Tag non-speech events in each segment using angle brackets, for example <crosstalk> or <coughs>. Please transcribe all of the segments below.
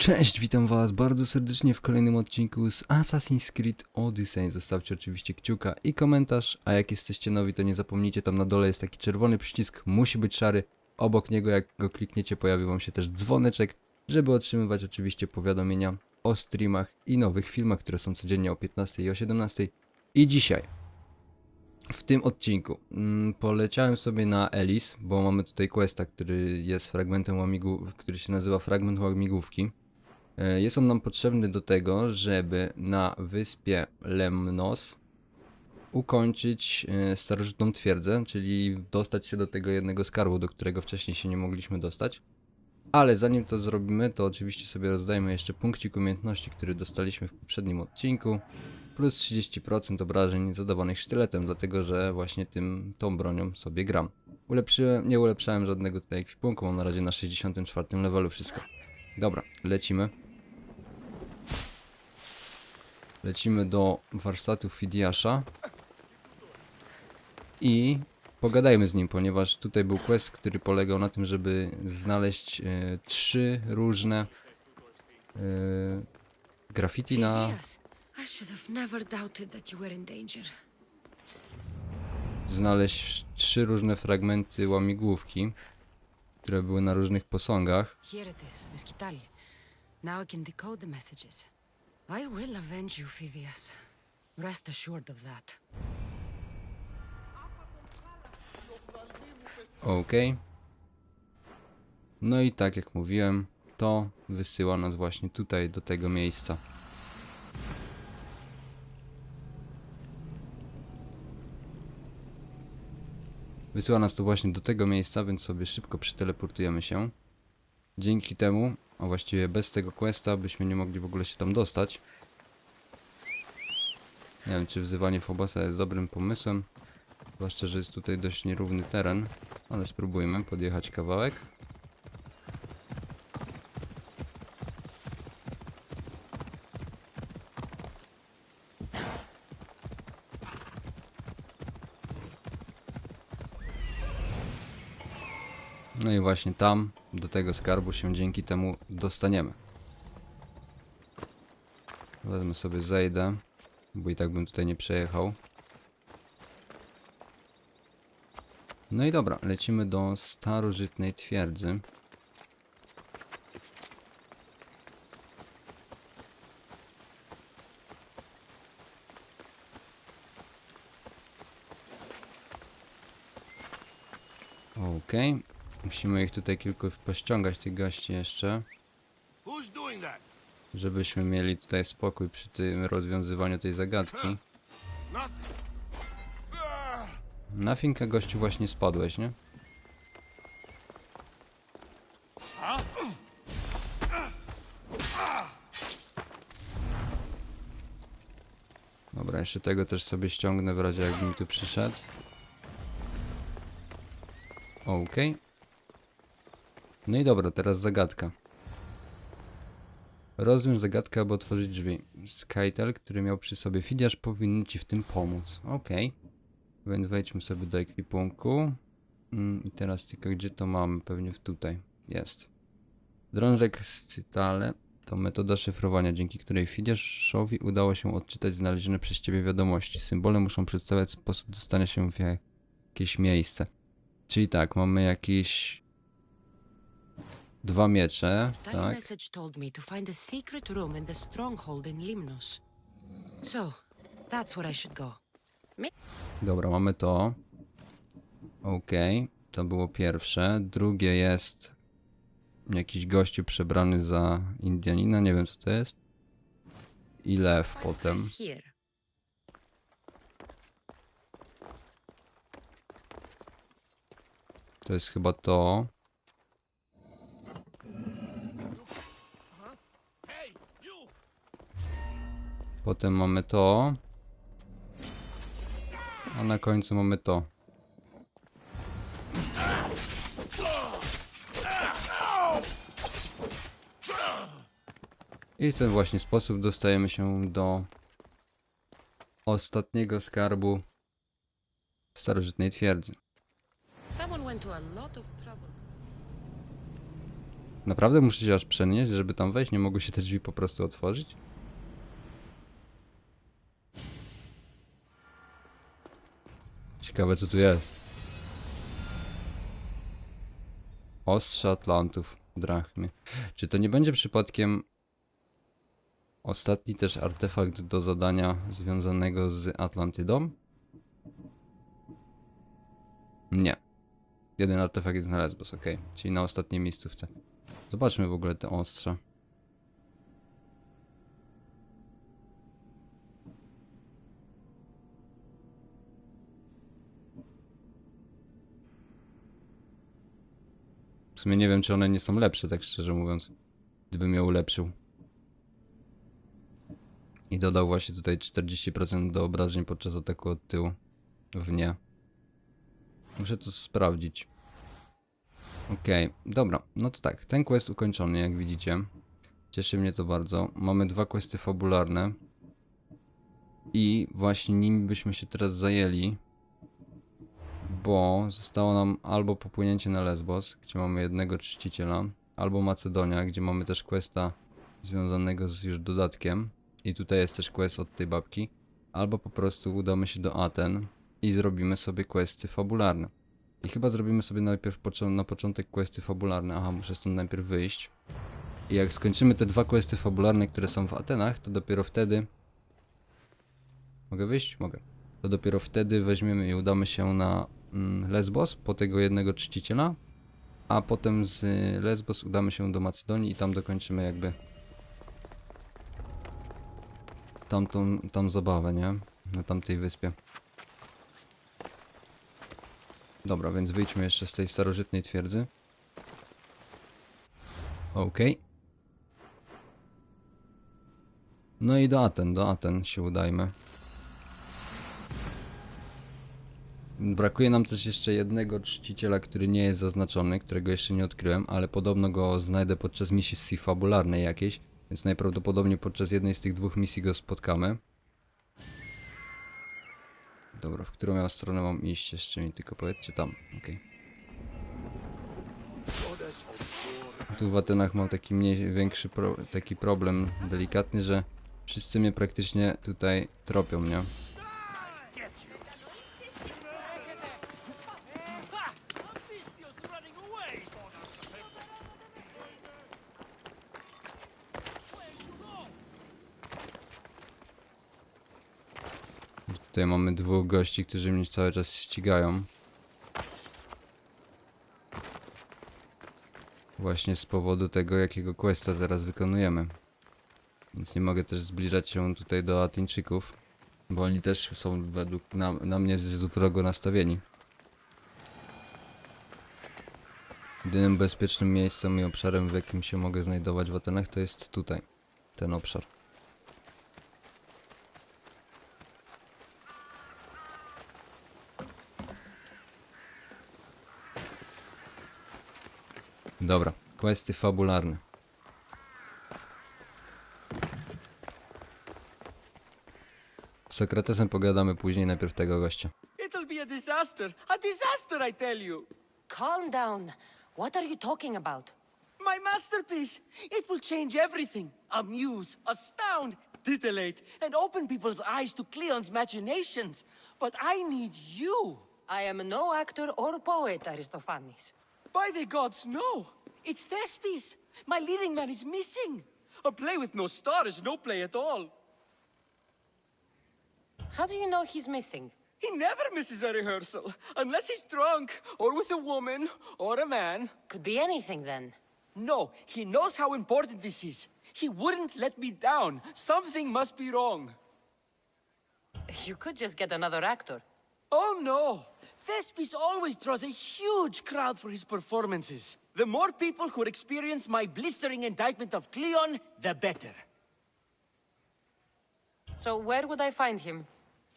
Cześć, witam was bardzo serdecznie w kolejnym odcinku z Assassin's Creed Odyssey. Zostawcie oczywiście kciuka i komentarz, a jak jesteście nowi to nie zapomnijcie, tam na dole jest taki czerwony przycisk, musi być szary. Obok niego jak go klikniecie pojawi wam się też dzwoneczek, żeby otrzymywać oczywiście powiadomienia o streamach i nowych filmach, które są codziennie o 15 i o 17. I dzisiaj w tym odcinku mm, poleciałem sobie na Elis, bo mamy tutaj questa, który jest fragmentem który się nazywa Fragment Łamigłówki. E, Jest on nam potrzebny do tego, żeby na wyspie Lemnos ukończyć e, starożytną twierdzę, czyli dostać się do tego jednego skarbu, do którego wcześniej się nie mogliśmy dostać. Ale zanim to zrobimy, to oczywiście sobie rozdajmy jeszcze punkcik umiejętności, który dostaliśmy w poprzednim odcinku. Plus 30% obrażeń zadawanych sztyletem, dlatego że właśnie tym, tą bronią sobie gram. Ulepszyłem, nie ulepszałem żadnego tutaj ekwipunku, mam na razie na 64 levelu wszystko. Dobra, lecimy. Lecimy do warsztatu Fidiasza. I pogadajmy z nim, ponieważ tutaj był quest, który polegał na tym, żeby znaleźć e, trzy różne e, graffiti na znaleźć trzy różne fragmenty łamigłówki, które były na różnych posągach. Here it is, the Skital. Now I can decode the messages. I will avenge you, Phineas. Rest assured of that. Ok. No i tak jak mówiłem, to wysyła nas właśnie tutaj do tego miejsca. Wysyła nas to właśnie do tego miejsca, więc sobie szybko przyteleportujemy się. Dzięki temu, a właściwie bez tego questa, byśmy nie mogli w ogóle się tam dostać. Nie wiem, czy wzywanie Fobosa jest dobrym pomysłem. Zwłaszcza, że jest tutaj dość nierówny teren. Ale spróbujmy podjechać kawałek. I właśnie tam, do tego skarbu się dzięki temu dostaniemy. Wezmę sobie, zejdę, bo i tak bym tutaj nie przejechał. No i dobra, lecimy do starożytnej twierdzy. Okej, musimy ich tutaj kilku pościągać, tych gości jeszcze, żebyśmy mieli tutaj spokój przy tym rozwiązywaniu tej zagadki. Na finkę gościu właśnie spadłeś, nie? Dobra, jeszcze tego też sobie ściągnę w razie jakbym tu przyszedł. Okej. No i dobra, teraz zagadka. Rozwiąż zagadkę, aby otworzyć drzwi. Skytel, który miał przy sobie Fidiasz, powinien ci w tym pomóc. Okej. Więc wejdźmy sobie do ekwipunku. Mm, I teraz tylko gdzie to mamy? Pewnie tutaj. Jest. Drążek z Cytale to metoda szyfrowania, dzięki której Fidiaszowi udało się odczytać znalezione przez ciebie wiadomości. Symbole muszą przedstawiać sposób dostania się w jakieś miejsce. Czyli tak, mamy jakieś dwa miecze, Tiny tak? message told me to find a secret room in the stronghold in Limnos. So, that's where I should go. Dobra, mamy to. Okej, to było pierwsze. Drugie jest jakiś gościu przebrany za Indianina, nie wiem co to jest. I lew potem. Here. To jest chyba to. Potem mamy to. A na końcu mamy to. I w ten właśnie sposób dostajemy się do ostatniego skarbu w starożytnej twierdzy. Naprawdę muszę się aż przenieść, żeby tam wejść? Nie mogły się te drzwi po prostu otworzyć? Ciekawe co tu jest. Ostrze Atlantów, drachmy. Czy to nie będzie przypadkiem ostatni też artefakt do zadania związanego z Atlantydą? Nie. Jeden artefakt jest na Lesbos, ok. Czyli na ostatniej miejscówce. Zobaczmy w ogóle te ostrza. W sumie nie wiem, czy one nie są lepsze, tak szczerze mówiąc. Gdybym je ulepszył. I dodał właśnie tutaj 40% do obrażeń podczas ataku od tyłu. W nie. Muszę to sprawdzić. Okej, dobra, no to tak, ten quest ukończony, jak widzicie. Cieszy mnie to bardzo. Mamy dwa questy fabularne. I właśnie nimi byśmy się teraz zajęli. Bo zostało nam albo popłynięcie na Lesbos, gdzie mamy jednego czciciela, albo Macedonia, gdzie mamy też questa związanego z już dodatkiem. I tutaj jest też quest od tej babki. Albo po prostu udamy się do Aten i zrobimy sobie questy fabularne. I chyba zrobimy sobie najpierw na początek questy fabularne. Aha, muszę stąd najpierw wyjść. I jak skończymy te dwa questy fabularne, które są w Atenach, to dopiero wtedy... Mogę wyjść? Mogę. To dopiero wtedy weźmiemy i udamy się na Lesbos po tego jednego czciciela. A potem z Lesbos udamy się do Macedonii i tam dokończymy jakby tamtą, tam zabawę, nie? Na tamtej wyspie. Dobra, więc wyjdźmy jeszcze z tej starożytnej twierdzy. Okej. No i do Aten, do Aten się udajmy. Brakuje nam też jeszcze jednego czciciela, który nie jest zaznaczony, którego jeszcze nie odkryłem, ale podobno go znajdę podczas misji fabularnej jakiejś, więc najprawdopodobniej podczas jednej z tych dwóch misji go spotkamy. Dobra, w którą ja stronę mam iść? Jeszcze mi tylko powiedzcie tam, okej. Tu w Atenach mam taki mniej, większy pro, taki problem delikatny, że wszyscy mnie praktycznie tutaj tropią, nie? Tutaj mamy dwóch gości, którzy mnie cały czas ścigają. Właśnie z powodu tego, jakiego questa teraz wykonujemy. Więc nie mogę też zbliżać się tutaj do Atyńczyków, bo oni też są według na, na mnie wrogo nastawieni. Jedynym bezpiecznym miejscem i obszarem, w jakim się mogę znajdować w Atenach, to jest tutaj, ten obszar. Dobra, questy fabularne. Z Sokratesem pogadamy później, najpierw tego gościa. It'll be a disaster. A disaster, I tell you. Calm down. What are you talking about? My masterpiece. It will change everything. Amuse, astound, titillate, and open people's eyes to Cleon's machinations. But I need you. I am no actor or poet, Aristophanes. By the gods, no. It's Thespis. My leading man is missing. A play with no star is no play at all. How do you know he's missing? He never misses a rehearsal, unless he's drunk, or with a woman, or a man. Could be anything then. No, he knows how important this is. He wouldn't let me down. Something must be wrong. You could just get another actor. Oh no! Thespis always draws a huge crowd for his performances. The more people who experience my blistering indictment of Cleon, the better. So where would I find him?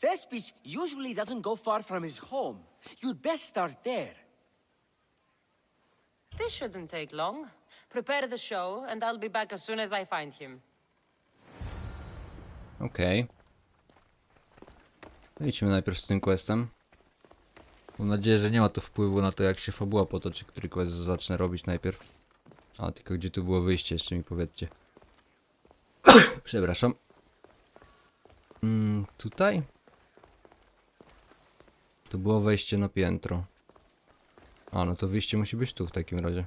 Thespis usually doesn't go far from his home. You'd best start there. This shouldn't take long. Prepare the show, and I'll be back as soon as I find him. Okej. Okay. Idźmy najpierw z tym questem. Mam nadzieję, że nie ma to wpływu na to, jak się fabuła potoczy, który quest zacznę robić najpierw. A, tylko gdzie tu było wyjście, jeszcze mi powiedzcie. <coughs> Przepraszam. Mm, tutaj? To było wejście na piętro. A, no to wyjście musi być tu w takim razie.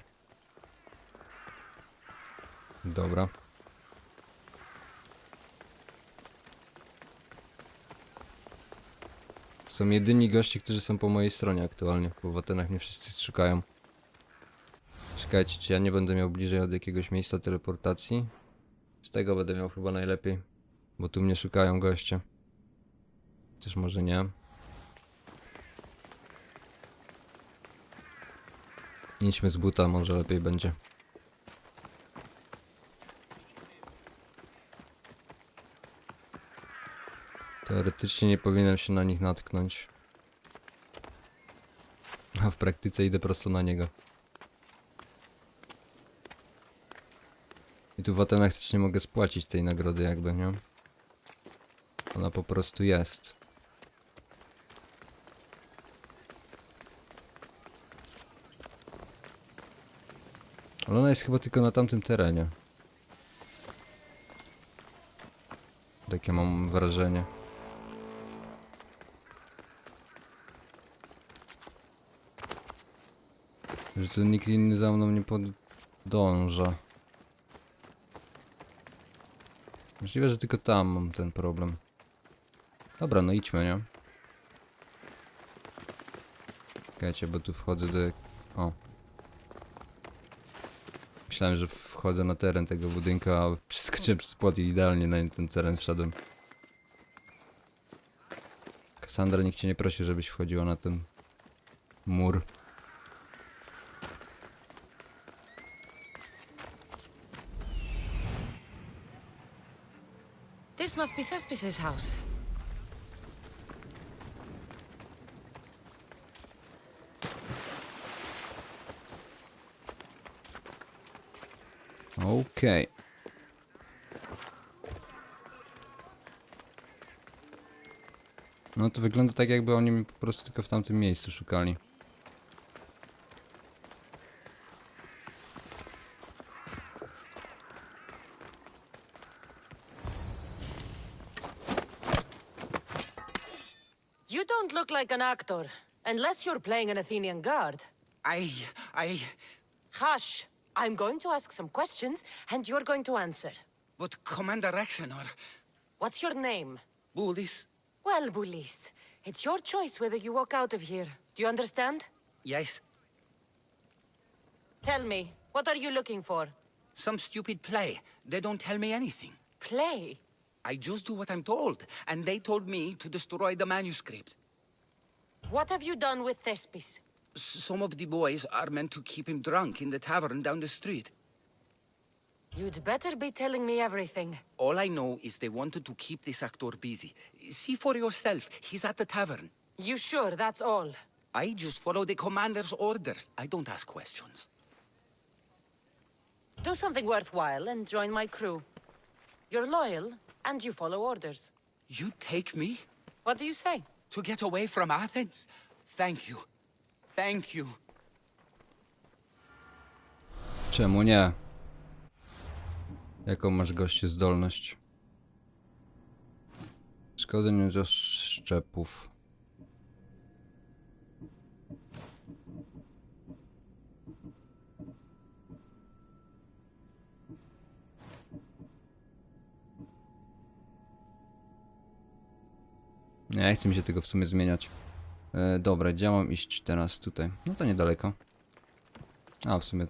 Dobra. Są jedyni goście, którzy są po mojej stronie aktualnie, bo w Atenach mnie wszyscy szukają. Czekajcie, czy ja nie będę miał bliżej od jakiegoś miejsca teleportacji? Z tego będę miał chyba najlepiej, bo tu mnie szukają goście. Też może nie. Idźmy z buta, może lepiej będzie. Teoretycznie nie powinienem się na nich natknąć. A w praktyce idę prosto na niego. I tu w Atenach też nie mogę spłacić tej nagrody jakby, nie? Ona po prostu jest. Ale ona jest chyba tylko na tamtym terenie. Takie mam wrażenie. Że tu nikt inny za mną nie podąża. Możliwe, że tylko tam mam ten problem. Dobra, no idźmy, nie? Czekajcie, bo tu wchodzę do... O. Myślałem, że wchodzę na teren tego budynku, a przeskoczyłem przez płot i idealnie na ten teren wszedłem. Kassandra, nikt cię nie prosi, żebyś wchodziła na ten mur. This must be Thespis' house. Okej. No to wygląda tak jakby oni po prostu tylko w tamtym miejscu szukali. Actor, unless you're playing an Athenian guard. I. I. Hush! I'm going to ask some questions, and you're going to answer. But Commander Rexenor. What's your name? Bullis. Well, Bulis, it's your choice whether you walk out of here. Do you understand? Yes. Tell me, what are you looking for? Some stupid play. They don't tell me anything. Play? I just do what I'm told, and they told me to destroy the manuscript. What have you done with Thespis? S some of the boys are meant to keep him drunk in the tavern down the street. You'd better be telling me everything. All I know is they wanted to keep this actor busy. See for yourself, he's at the tavern. You sure that's all? I just follow the commander's orders. I don't ask questions. Do something worthwhile and join my crew. You're loyal, and you follow orders. You take me What do you say? To get away from Athens? Thank you. Thank you. Czemu nie? Jaką masz gościu zdolność? Szkodzenie do szczepów. Nie, chce mi się tego w sumie zmieniać. E, dobra, gdzie mam iść teraz tutaj? No to niedaleko. A, w sumie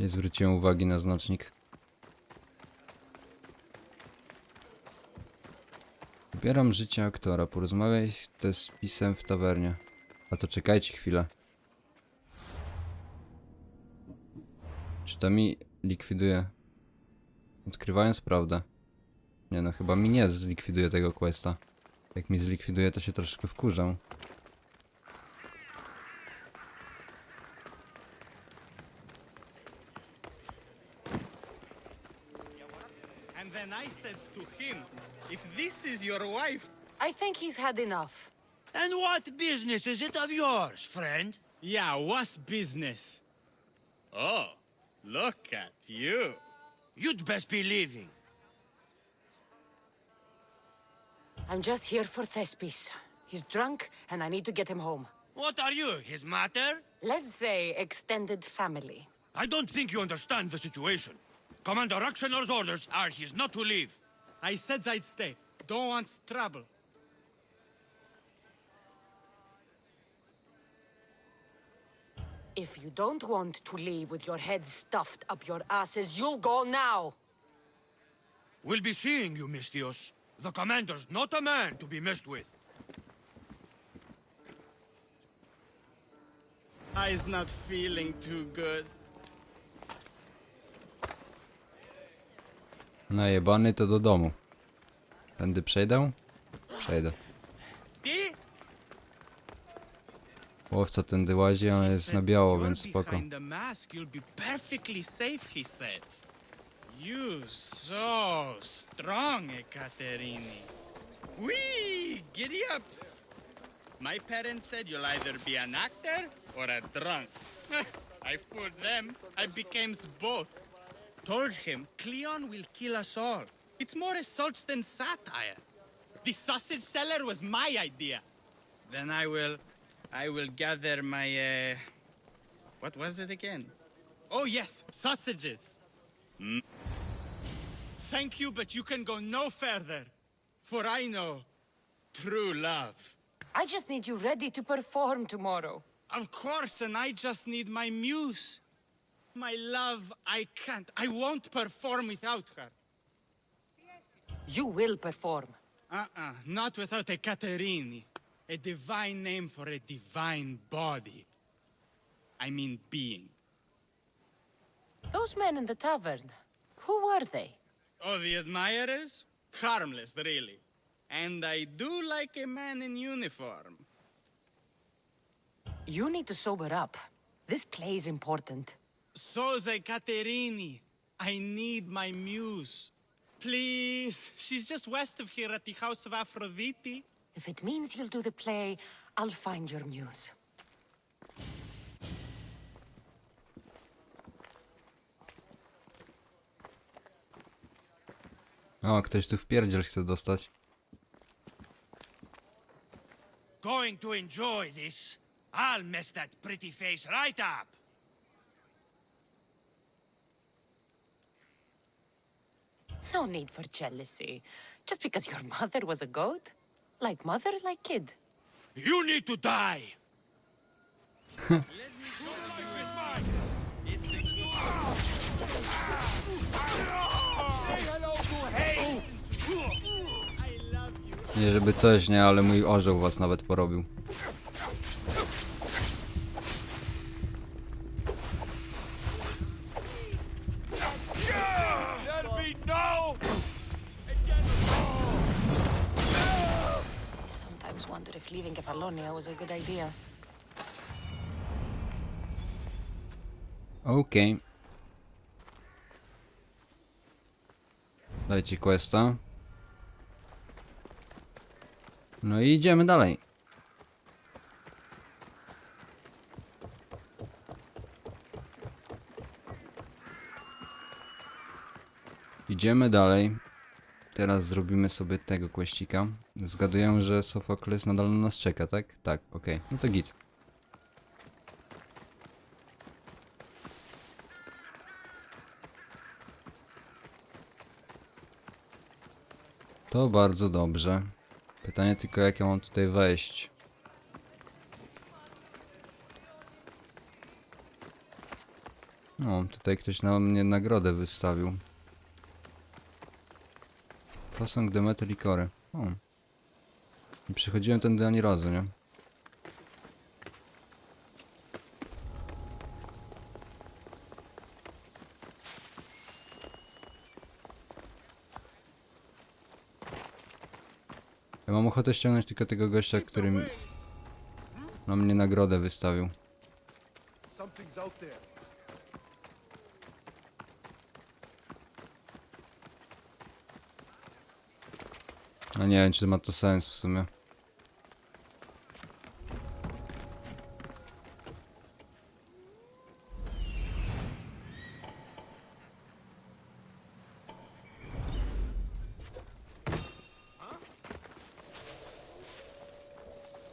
Nie zwróciłem uwagi na znacznik. Wybieram życie aktora. Porozmawiaj z spisem w tawernie. A to czekajcie chwilę. Czy to mi likwiduje? Odkrywając prawdę. Nie no, chyba mi nie zlikwiduje tego questa. Jak mi zlikwiduje, to się troszkę wkurzę. And then I says to him, if this is your wife, I think he's had enough. And what business is it of yours, friend? Yeah, what's business? Oh, look at you. You'd best be leaving. I'm just here for Thespis. He's drunk, and I need to get him home. What are you, his mater? Let's say extended family. I don't think you understand the situation. Commander Raxenor's orders are he's not to leave. I said I'd stay. Don't want trouble. If you don't want to leave with your heads stuffed up your asses, you'll go now. We'll be seeing you, Mistios. The commander's not a man to be messed with. I's not feeling too good. Najebany to do domu. Tędy przejdę? Przejdę. Ty? Łowca tędy łazi, ale He jest na biało, "You're więc spoko. You so strong, Ekaterini. Wee, giddy ups. My parents said you'll either be an actor or a drunk. <laughs> I fooled them. I became both. Told him Cleon will kill us all. It's more assaults than satire. The sausage seller was my idea. Then I will, I will gather my, uh, what was it again? Oh yes, sausages. Mm. Thank you, but you can go no further, for I know true love. I just need you ready to perform tomorrow. Of course, and I just need my muse. My love, I can't. I won't perform without her. You will perform. Uh-uh, not without a Caterini. A divine name for a divine body. I mean being. Those men in the tavern, who were they? Oh, the admirers? Harmless, really. And I do like a man in uniform. You need to sober up. This play is important. Soze Caterini. I need my muse. Please. She's just west of here at the House of Aphrodite. If it means you'll do the play, I'll find your muse. O, ktoś tu w pierdziel chce dostać. Going to enjoy this. I'll mess that pretty face right up. No need for jealousy. Just because your mother was a goat? Like mother, like kid. You need to die. <laughs> Nie żeby coś, nie, ale mój orzeł was nawet porobił. Let me know. I No i idziemy dalej. Idziemy dalej. Teraz zrobimy sobie tego questika. Zgaduję, że Sofokles nadal na nas czeka, tak? Tak, okej. No to git. To bardzo dobrze. Pytanie tylko jak ja mam tutaj wejść. No, tutaj ktoś na mnie nagrodę wystawił. Posąg Demeter i Kory. O. Nie przychodziłem tędy ani razu, nie? Ochotę ściągnąć tylko tego gościa, który mi- na mnie nagrodę wystawił. A nie wiem, czy ma to sens w sumie.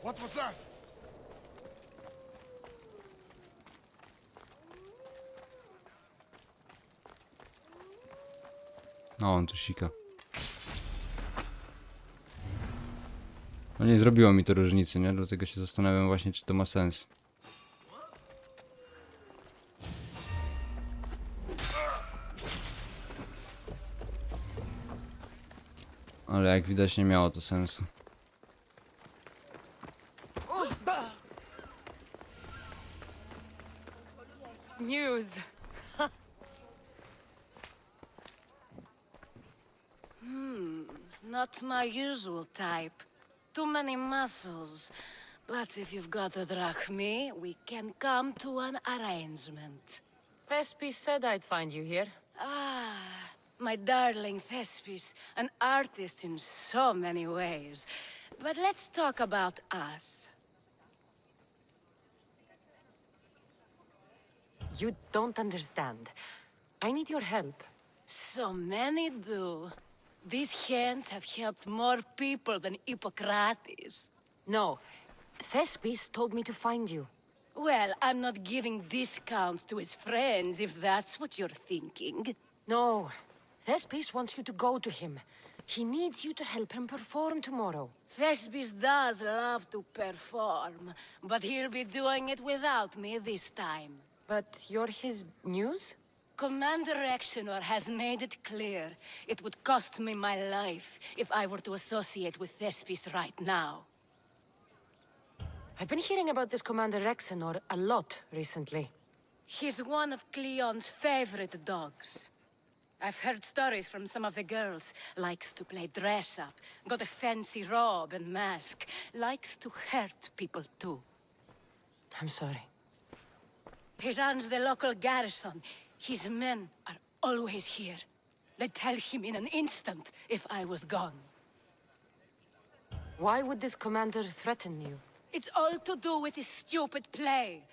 What was that? O, on tu sika. No nie zrobiło mi to różnicy, nie? Dlatego się zastanawiam właśnie, czy to ma sens. Ale jak widać nie miało to sensu. Usual type. Too many muscles. But if you've got a drachmi, we can come to an arrangement. Thespis said I'd find you here. Ah, my darling Thespis, an artist in so many ways. But let's talk about us. You don't understand. I need your help. So many do. These hands have helped more people than Hippocrates. No, Thespis told me to find you. Well, I'm not giving discounts to his friends if that's what you're thinking. No, Thespis wants you to go to him. He needs you to help him perform tomorrow. Thespis does love to perform, but he'll be doing it without me this time. But you're his muse? Commander Exenor has made it clear it would cost me my life if I were to associate with Thespis right now. I've been hearing about this Commander Rexenor a lot recently. He's one of Cleon's favorite dogs. I've heard stories from some of the girls. Likes to play dress up, got a fancy robe and mask. Likes to hurt people too. I'm sorry. He runs the local garrison. His men are always here. They'd tell him in an instant if I was gone. Why would this commander threaten you? It's all to do with his stupid play.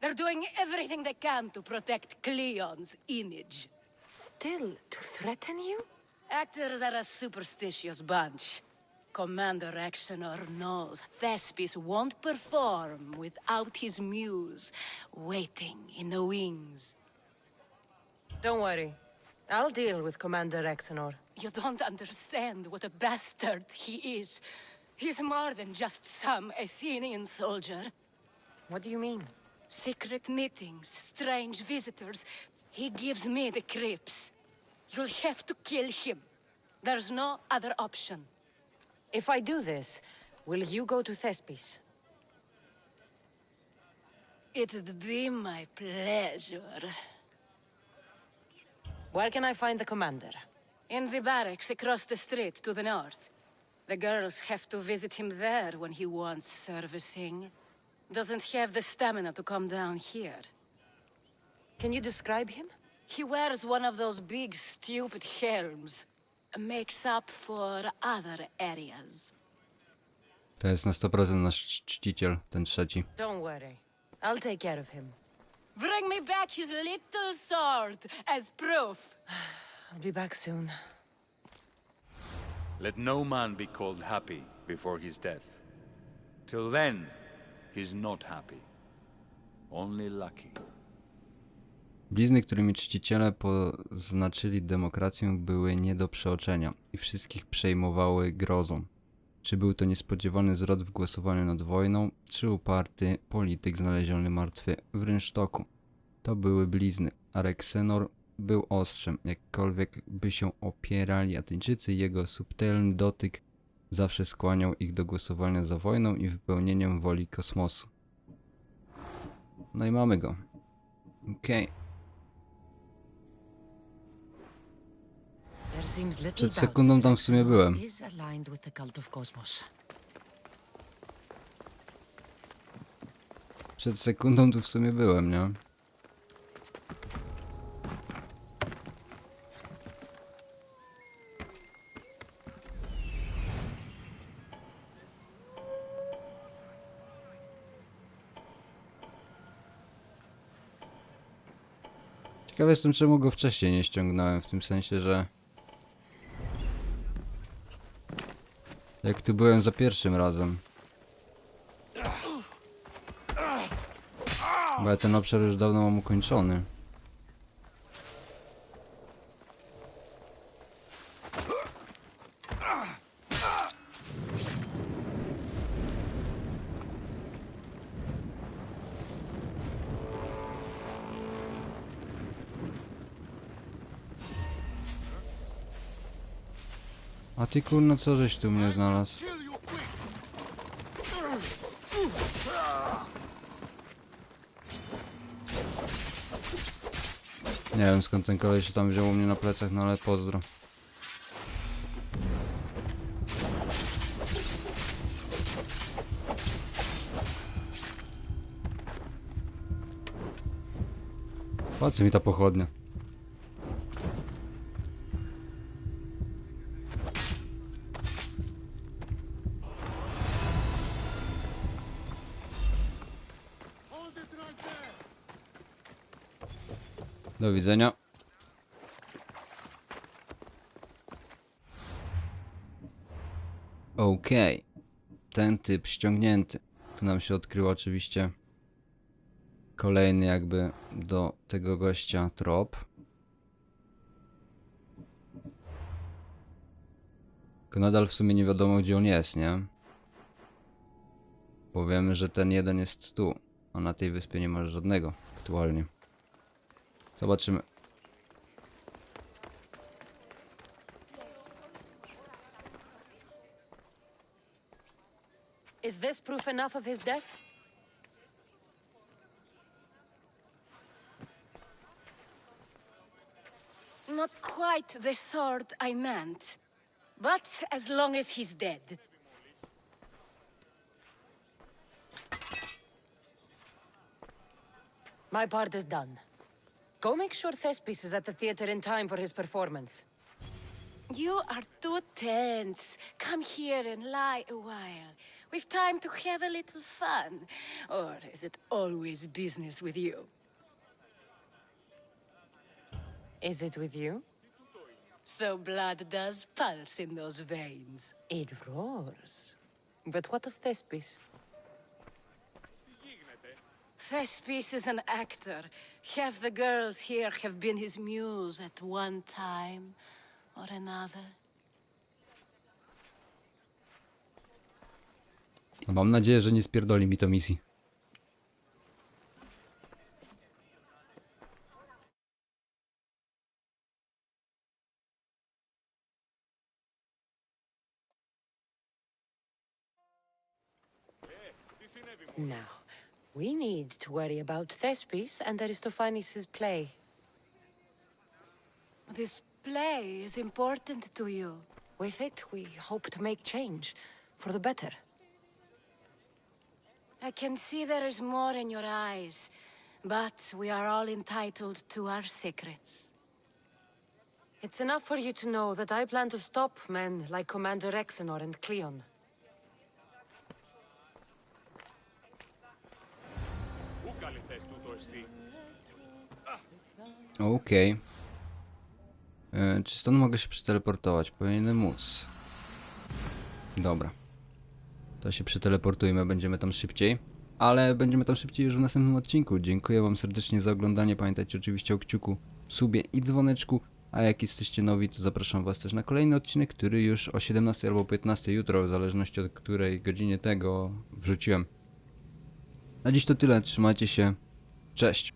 They're doing everything they can to protect Cleon's image. Still, to threaten you? Actors are a superstitious bunch. Commander Exenor knows Thespis won't perform without his muse waiting in the wings. Don't worry. I'll deal with Commander Rexenor. You don't understand what a bastard he is. He's more than just some Athenian soldier. What do you mean? Secret meetings, strange visitors. He gives me the creeps. You'll have to kill him. There's no other option. If I do this, will you go to Thespis? It'd be my pleasure. Where can I find the commander? In the barracks across the street to the north. The girls have to visit him there when he wants servicing. Doesn't have the stamina to come down here. Can you describe him? He wears one of those big, stupid helms. Makes up for other areas. To jest na 100% nasz cz- czciciel, ten trzeci. Don't worry. I'll take care of him. Bring me back his little sword as proof. I'll be back soon. Let no man be called happy before his death. Till then, he's not happy. Only lucky. Blizny, którymi czciciele poznaczyli demokrację, były nie do przeoczenia i wszystkich przejmowały grozą. Czy był to niespodziewany zwrot w głosowaniu nad wojną, czy uparty polityk znaleziony martwy w rynsztoku? To były blizny, a Rexenor był ostrzem, jakkolwiek by się opierali Atyńczycy, jego subtelny dotyk zawsze skłaniał ich do głosowania za wojną i wypełnieniem woli kosmosu. No i mamy go. Okej. There Przed sekundą tam w sumie byłem. Przed sekundą tu w sumie byłem, nie? Ciekawy jestem, czemu go wcześniej nie ściągnąłem, w tym sensie, że... Jak tu byłem za pierwszym razem. Bo ja ten obszar już dawno mam ukończony. Ty kurno co żeś tu mnie znalazł? Nie wiem skąd ten koleś się tam wziął u mnie na plecach, no ale pozdro. Po co mi ta pochodnia? Do widzenia. Okej. Ten typ ściągnięty. Tu nam się odkrył oczywiście kolejny jakby do tego gościa trop. Tylko nadal w sumie nie wiadomo gdzie on jest, nie? Bo wiemy, że ten jeden jest tu, a na tej wyspie nie ma żadnego aktualnie. Zobaczymy. Is this proof enough of his death? Not quite the sort I meant. But as long as he's dead. My part is done. Go make sure Thespis is at the theater in time for his performance. You are too tense. Come here and lie a while. We've time to have a little fun. Or is it always business with you? Is it with you? So blood does pulse in those veins. It roars. But what of Thespis? Thespis is an actor. Half the girls here have been his muse at one time or another. No mam nadzieję, że nie spierdoli mi to misji. Now, we need to worry about Thespis and Aristophanes' play. This play is important to you. With it, we hope to make change for the better. I can see there is more in your eyes, but we are all entitled to our secrets. It's enough for you to know that I plan to stop men like Commander Rexenor and Cleon. Okej. E, Czy stąd mogę się przeteleportować? Powinienem móc. Dobra. To się przeteleportujmy, będziemy tam szybciej. Ale będziemy tam szybciej już w następnym odcinku. Dziękuję wam serdecznie za oglądanie. Pamiętajcie oczywiście o kciuku, subie i dzwoneczku. A jak jesteście nowi, to zapraszam was też na kolejny odcinek, który już o 17 albo 15 jutro, w zależności od której godzinie tego wrzuciłem. Na dziś to tyle, trzymajcie się. Cześć.